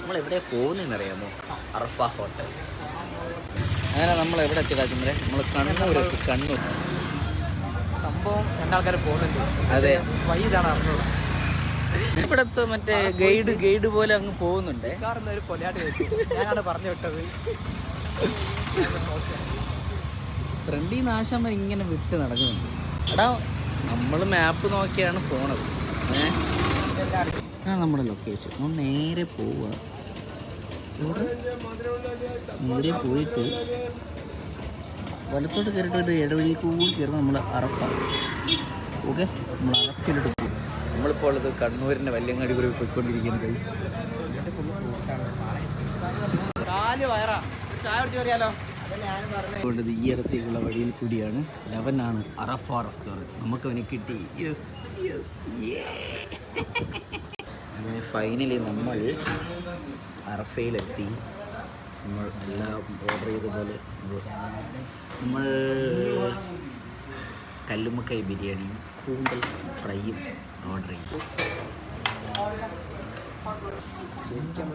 നമ്മൾ എവിടെ പോകുന്നതെന്ന് അറിയാമോ അർഫ ഹോട്ടൽ. അങ്ങനെ നമ്മൾ എവിടെ എത്തി ചന്ദ്രൻ നമ്മൾ കണ്ണൂർ കണ്ണൂർ. സംഭവം രണ്ടാൾക്കാർ പോകുന്നുണ്ട്. അതെ. ഇതാണ് അറിഞ്ഞത് ഇവിടത്തെ മറ്റേ ഗൈഡ് ഗൈഡ് പോലെ അങ്ങ് പോകുന്നുണ്ട്. ഒരു ഞാനാണ് പറഞ്ഞു വിട്ടത്. ഫ്രണ്ടിൽ നിന്ന് ആശാൻ ഇങ്ങനെ വിട്ട് നടക്കുന്നുണ്ട്. എടാ നമ്മൾ മാപ്പ് നോക്കിയാണ് പോണത്. ഏ? ആ നമ്മുടെ ലൊക്കേഷൻ നമ്മൾ നേരെ പോവുക. ഇവിടെ പോയിട്ട് വലത്തോട്ട് കയറിയിട്ട് ഒരു ഇടവഴി കൂടി കയറുന്ന നമ്മൾ അറപ്പാണ് ഓക്കെ നമ്മൾ അറപ്പിലോട്ട് പോകും നമ്മളിപ്പോൾ ഉള്ളത് കണ്ണൂരിന്റെ വല്യങ്ങാടി കൂടി പോയിക്കൊണ്ടിരിക്കുന്നത് കൈ കാൽ വയറാ. ചായ കുടിച്ച് കയറിയാലോ അതുകൊണ്ട് ഈ ഇടത്തേക്കുള്ള വഴിയിൽ കൂടിയാണ് ലവനാണ് അറഫ റെസ്റ്റോറന്റ് നമുക്ക് അവന് കിട്ടി. യെസ് യെസ് അങ്ങനെ ഫൈനലി നമ്മൾ അറഫയിലെത്തി. നമ്മൾ എല്ലാം ഓർഡർ ചെയ്ത പോലെ നമ്മൾ കല്ലുമ്മക്കായ് ബിരിയാണിയും കൂന്തൽ ഫ്രൈയും ഓർഡർ ചെയ്തു. ശരിക്കും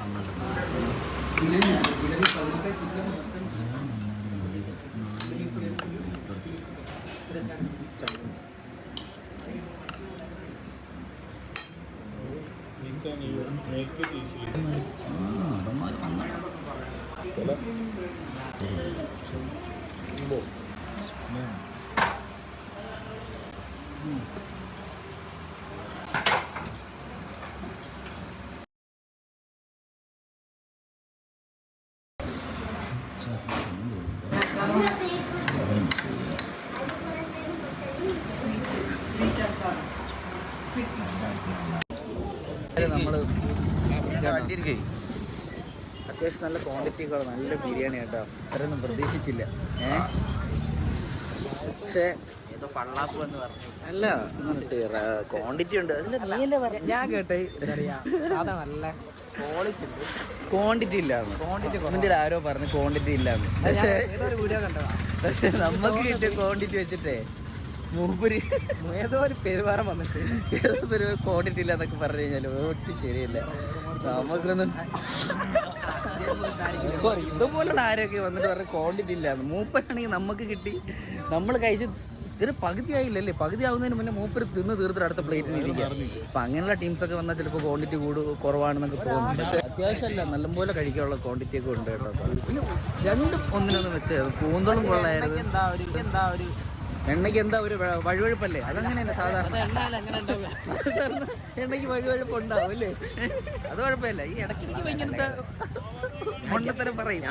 നമ്മൾ ശരിക്കും 음, 너무 아직 안 나와. 음. 음. നമ്മൾ അത്യാവശ്യം നല്ല ക്വാണ്ടിറ്റി ഒക്കെ നല്ല ബിരിയാണി കേട്ടോ. അത്രയൊന്നും പ്രതീക്ഷിച്ചില്ല. ഏ? പക്ഷേ അല്ല ക്വാണ്ടിറ്റി ഉണ്ട്. ഞാൻ കേട്ടേ സാധാ നല്ല ക്വാളിറ്റി ഉണ്ട്. ക്വാണ്ടിറ്റി ഇല്ലാന്ന്. ക്വാണ്ടിറ്റി. ആരോ പറഞ്ഞു ക്വാണ്ടിറ്റി ഇല്ലാന്ന്. പക്ഷേ പക്ഷെ നമുക്ക് കിട്ടിയ ക്വാണ്ടിറ്റി വെച്ചിട്ടേ മൂപ്പര് ഏതോ ഒരു പെരുമാറം വന്നിട്ട്. ഏതോ ഒരു കോടിട്ടില്ല എന്നൊക്കെ പറഞ്ഞു കഴിഞ്ഞാൽ ഒട്ടും ശരിയല്ല. നമുക്കൊന്നും സോറി ഇതുപോലുള്ള ആരൊക്കെ വന്നിട്ട് പറഞ്ഞ ക്വാണ്ടിറ്റി ഇല്ല. മൂപ്പരാണെങ്കിൽ നമുക്ക് കിട്ടി. നമ്മൾ കഴിച്ച് ഇതിന് പകുതി ആയില്ലല്ലേ പകുതി ആവുന്നതിന് മുന്നേ മൂപ്പര് തിന്ന് തീർത്തിട്ട് അടുത്ത പ്ലേറ്റിൽ ഇരിക്കുക. അപ്പൊ അങ്ങനെയുള്ള ടീംസ് ഒക്കെ വന്നാൽ ചിലപ്പോൾ ക്വാണ്ടിറ്റി കൂടു കുറവാണെന്നൊക്കെ തോന്നും പക്ഷെ അത്യാവശ്യമല്ല നല്ലപോലെ കഴിക്കാനുള്ള ക്വാണ്ടിറ്റി ഒക്കെ ഉണ്ട് കേട്ടോ. രണ്ടും ഒന്നിനൊന്നും വെച്ചത് കൂന്തളും കൊള്ളായിരുന്നു. എന്താ എന്താ ഒരു എണ്ണയ്ക്ക് എന്താ ഒരു വഴുവഴുപ്പല്ലേ? അതങ്ങനെ സാധാരണ. എണ്ണയ്ക്ക് വഴുവഴുപ്പ് ഉണ്ടാവും അല്ലേ? അത് കുഴപ്പമില്ല. ഈ ഇടയ്ക്ക് എനിക്ക് ഭയങ്കരത്തെ മണ്ടത്തരം പറയും.